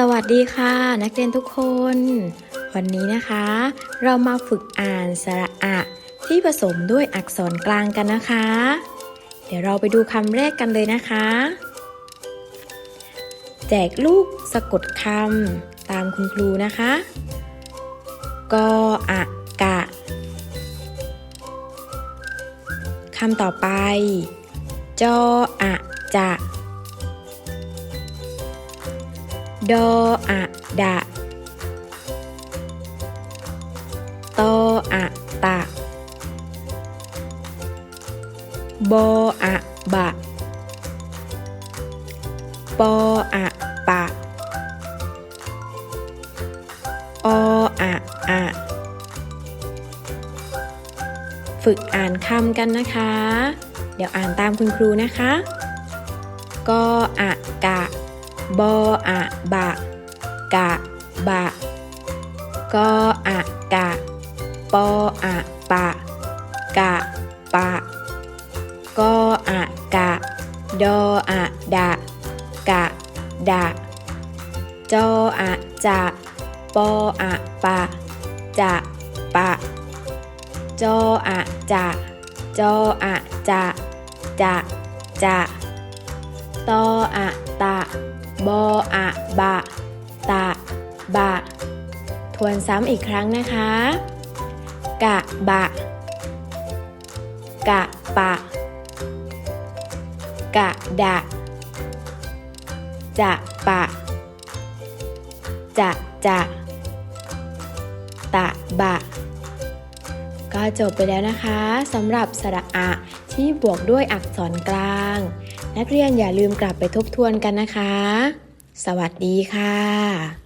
สวัสดีค่ะ นักเรียนทุกคน วันนี้นะคะ เรามาฝึกอ่านสระอะที่ผสมด้วยอักษรกลางกันนะคะ เดี๋ยวเราไปดูคำแรกกันเลยนะคะ แจกลูกสะกดคำตามคุณครูนะคะกออะกะคำต่อไป จออะจะ ดออะดะตออะตะบออะบะปออะปะออะอะฝึกอ่านคำกันนะคะ เดี๋ยวอ่านตามคุณครูนะคะ กออะกะ บออะบะ กะ บะ กออะกะ ปออะปะ กะ ปะ กออะกะ ดออะดะ กะ ดะ จออะจะปออะปะ จะ ปะ จออะจะจออะจะ จะ จะ ตออะตะ บออะบะ ตะ บะ ทวนซ้ำอีกครั้งนะคะ กะบะ กะปะ กะดะ จะปะ จะจะ ตะบะ ก็จบไปแล้วนะคะสำหรับสระอะที่บวกด้วยอักษรกลาง นักเรียนอย่าลืมกลับไปทบทวนกันนะคะ สวัสดีค่ะ